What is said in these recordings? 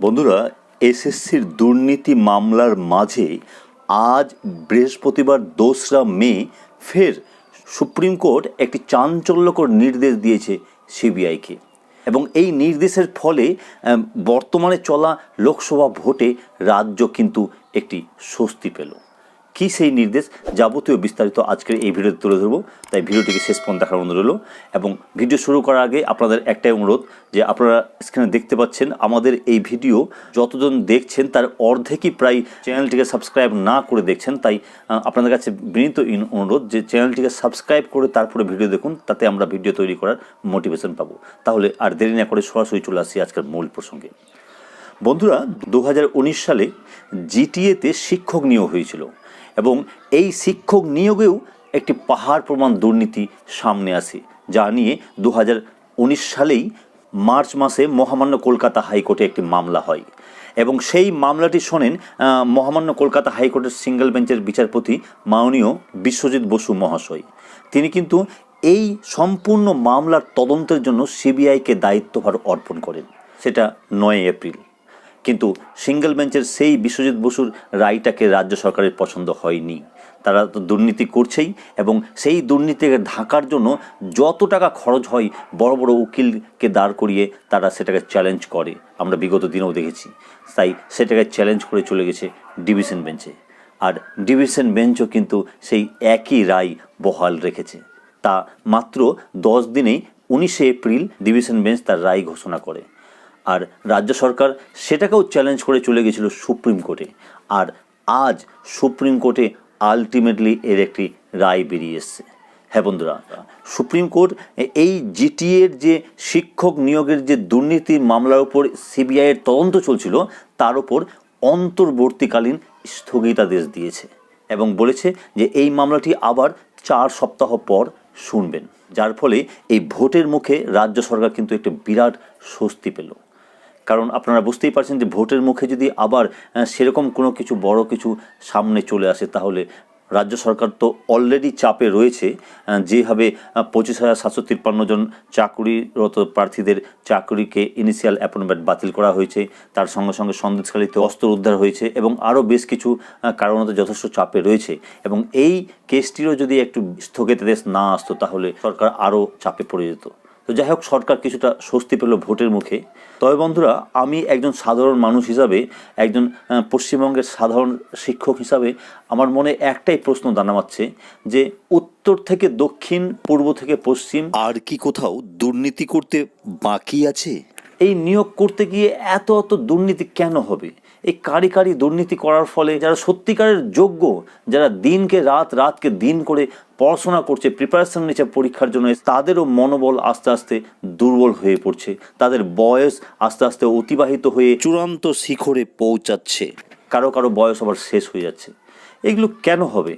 বন্ধুরা, এসএসসির দুর্নীতি মামলার মাঝে আজ বৃহস্পতিবার দোসরা মে, ফের সুপ্রিম কোর্ট একটি চাঞ্চল্যকর নির্দেশ দিয়েছে সিবিআইকে। এবং এই নির্দেশের ফলে বর্তমানে চলা লোকসভা ভোটে রাজ্য কিন্তু একটি স্বস্তি পেল। কি সেই নির্দেশ যাবতীয় বিস্তারিত আজকের এই ভিডিওতে তুলে ধরবো। তাই ভিডিওটিকে শেষ পর্যন্ত দেখার অনুরোধ রইল এবং ভিডিও শুরু করার আগে আপনাদের একটাই অনুরোধ যে আপনারা স্ক্রিনে দেখতে পাচ্ছেন আমাদের এই ভিডিও যতজন দেখছেন তার অর্ধেকই প্রায় চ্যানেলটিকে সাবস্ক্রাইব না করে দেখছেন। তাই আপনাদের কাছে বিনীত অনুরোধ যে চ্যানেলটিকে সাবস্ক্রাইব করে তারপরে ভিডিও দেখুন, তাতে আমরা ভিডিও তৈরি করার মোটিভেশন পাবো। তাহলে আর দেরি না করে সরাসরি চলে আসি আজকের মূল প্রসঙ্গে। বন্ধুরা, দু হাজার উনিশ সালে জিটিএতে শিক্ষক নিয়োগ হয়েছিল। এবং এই শিক্ষক নিয়োগেও একটি পাহাড় প্রমাণ দুর্নীতি সামনে আসে, যা নিয়ে দু হাজার উনিশ সালেই মার্চ মাসে মহামান্য কলকাতা হাইকোর্টে একটি মামলা হয়। এবং সেই মামলাটি শোনেন মহামান্য কলকাতা হাইকোর্টের সিঙ্গেল বেঞ্চের বিচারপতি মাননীয় বিশ্বজিৎ বসু মহাশয়। তিনি কিন্তু এই সম্পূর্ণ মামলার তদন্তের জন্য সিবিআইকে দায়িত্বভার অর্পণ করেন। সেটা নয় এপ্রিল। কিন্তু সিঙ্গেল বেঞ্চের সেই বিশ্বজিৎ বসুর রায়টাকে রাজ্য সরকারের পছন্দ হয়নি। তারা তো দুর্নীতি করছেই এবং সেই দুর্নীতিকে ঢাকার জন্য যত টাকা খরচ হয় বড় বড় উকিলকে দাঁড় করিয়ে তারা সেটাকে চ্যালেঞ্জ করে। আমরা বিগত দিনেও দেখেছি। তাই সেটাকে চ্যালেঞ্জ করে চলে গেছে ডিভিশন বেঞ্চে আর ডিভিশন বেঞ্চও কিন্তু সেই একই রায় বহাল রেখেছে। তা মাত্র দশ দিনেই উনিশে এপ্রিল ডিভিশন বেঞ্চ তার রায় ঘোষণা করে। আর রাজ্য সরকার সেটাকেও চ্যালেঞ্জ করে চলে গেছিল সুপ্রিম কোর্টে। আর আজ সুপ্রিম কোর্টে আলটিমেটলি এর একটি রায় বেরিয়ে এসছে। হ্যাঁ বন্ধুরা, সুপ্রিম কোর্ট এই জিটিএর যে শিক্ষক নিয়োগের যে দুর্নীতি মামলার উপর সিবিআইয়ের তদন্ত চলছিল, তার উপর অন্তর্বর্তীকালীন স্থগিতাদেশ দিয়েছে এবং বলেছে যে এই মামলাটি আবার চার সপ্তাহ পর শুনবেন। যার ফলে এই ভোটের মুখে রাজ্য সরকার কিন্তু একটা বিরাট স্বস্তি পেল। কারণ আপনারা বুঝতেই পারছেন যে ভোটের মুখে যদি আবার সেরকম কোনো কিছু, বড় কিছু সামনে চলে আসে, তাহলে রাজ্য সরকার তো অলরেডি চাপে রয়েছে যেভাবে পঁচিশ হাজার সাতশো তিপ্পান্ন জন চাকুরিরত প্রার্থীদের চাকরিকে ইনিশিয়াল অ্যাপয়েন্টমেন্ট বাতিল করা হয়েছে, তার সঙ্গে সঙ্গে সন্দেশখালীতে অস্ত্র উদ্ধার হয়েছে এবং আরও বেশ কিছু কারণত যথেষ্ট চাপে রয়েছে। এবং এই কেসটিরও যদি একটু স্থগিতাদেশ না আসতো, তাহলে সরকার আরও চাপে পড়ে যেত। তো যাই হোক, সরকার কিছুটা স্বস্তি পেল ভোটের মুখে। তবে বন্ধুরা, আমি একজন সাধারণ মানুষ হিসাবে, একজন পশ্চিমবঙ্গের সাধারণ শিক্ষক হিসাবে, আমার মনে একটাই প্রশ্ন দানামাচ্ছে যে, উত্তর থেকে দক্ষিণ, পূর্ব থেকে পশ্চিম আর কি কোথাও দুর্নীতি করতে বাকি আছে? এই নিয়োগ করতে গিয়ে এত এত দুর্নীতি কেন হবে? এই কারি কারি দুর্নীতি করার ফলে যারা সত্যিকারের যোগ্য, যারা দিনকে রাত, রাতকে দিন করে পড়াশোনা করছে প্রিপারেশন নিচ্ছে পরীক্ষার জন্য, তাদেরও মনোবল আস্তে আস্তে দুর্বল হয়ে পড়ছে। তাদের বয়স আস্তে আস্তে অতিবাহিত হয়ে চূড়ান্ত শিখরে পৌঁছাচ্ছে। কারও কারও বয়স আবার শেষ হয়ে যাচ্ছে। এগুলো কেন হবে?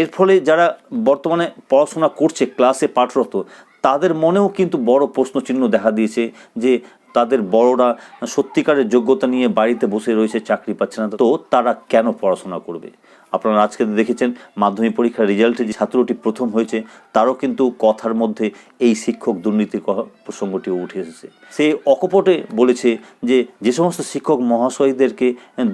এর ফলে যারা বর্তমানে পড়াশোনা করছে ক্লাসে পাঠরত, তাদের মনেও কিন্তু বড় প্রশ্নচিহ্ন দেখা দিয়েছে যে তাদের বড়রা সত্যিকারের যোগ্যতা নিয়ে বাড়িতে বসে রয়েছে, চাকরি পাচ্ছে না। তো তারা কেন পড়াশোনা করবে? আপনারা আজকে দেখেছেন মাধ্যমিক পরীক্ষার রেজাল্টে যে ছাত্রটি প্রথম হয়েছে, তারও কিন্তু কথার মধ্যে এই শিক্ষক দুর্নীতির প্রসঙ্গটি উঠে এসেছে। সে অকপটে বলেছে যে যে সমস্ত শিক্ষক মহাশয়দেরকে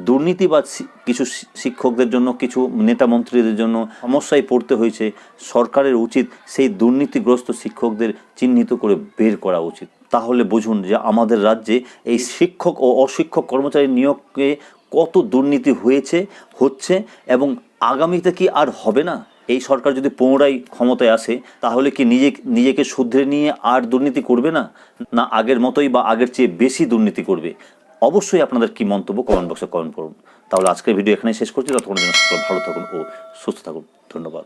দুর্নীতি বা কিছু শিক্ষকদের জন্য, কিছু নেতা মন্ত্রীদের জন্য সমস্যায় পড়তে হয়েছে, সরকারের উচিত সেই দুর্নীতিগ্রস্ত শিক্ষকদের চিহ্নিত করে বের করা উচিত। তাহলে বুঝুন যে আমাদের রাজ্যে এই শিক্ষক ও অশিক্ষক কর্মচারী নিয়োগে কত দুর্নীতি হয়েছে, হচ্ছে এবং আগামীতে কি আর হবে না? এই সরকার যদি পুনরায় ক্ষমতায় আসে, তাহলে কি নিজে, নিজেকে শুধরে নিয়ে আর দুর্নীতি করবে না? না আগের মতোই বা আগের চেয়ে বেশি দুর্নীতি করবে? অবশ্যই আপনাদের কি মন্তব্য কমেন্ট বক্সে কমেন্ট করুন। তাহলে আজকের ভিডিও এখানেই শেষ করছি। ততক্ষণ যেন সকলে ভালো থাকুন ও সুস্থ থাকুন। ধন্যবাদ।